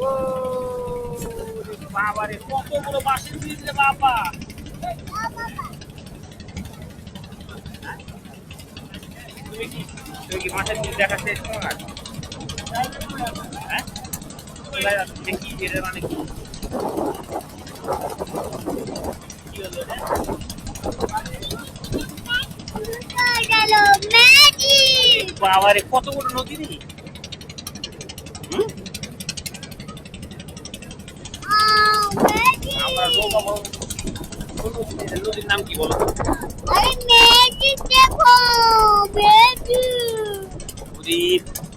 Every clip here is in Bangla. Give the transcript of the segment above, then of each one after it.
ও বাবা রে বাবা মাছের মানে কি কি হলো রে? গেল ম্যাজিক বাবা রে কত বড় নদী আমরা নৌকা বড় নদীর নাম কি বলো?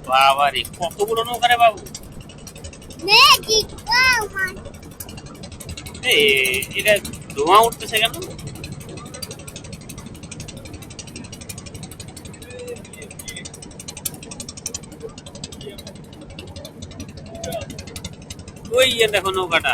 বাবা রে কত বড় নৌকা রে বাবু এটা ধোঁয়া উঠতেছে কেন? ওই দেখো নৌকাটা।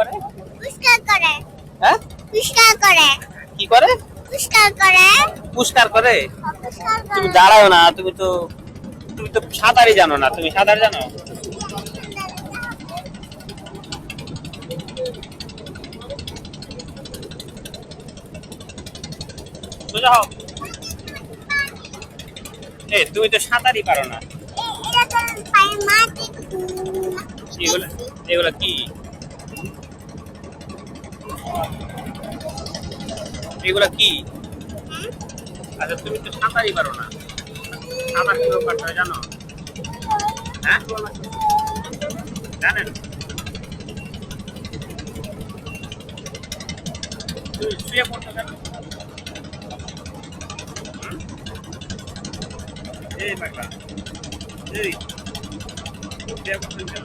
করে? পুষ্কার করে। হ্যাঁ? পুষ্কার করে। কি করে? পুষ্কার করে। পুষ্কার করে? তুমি দাঁড়াও না তুমি তো তুমি তো সাঁতারই জানো না তুমি সাঁতার জানো? সোজা হও। এ তুমি তো সাঁতারই পারো না। এগুলো কি? এগুলো কি? আচ্ছা তুমি তো সাঁতারই পারো না। সাঁতার কি ব্যাপারটা জানো? হ্যাঁ? জানেন? তুমি শুয়ে কেন হুম? এই পাগলা। এই শুয়ে পড়ছো কেন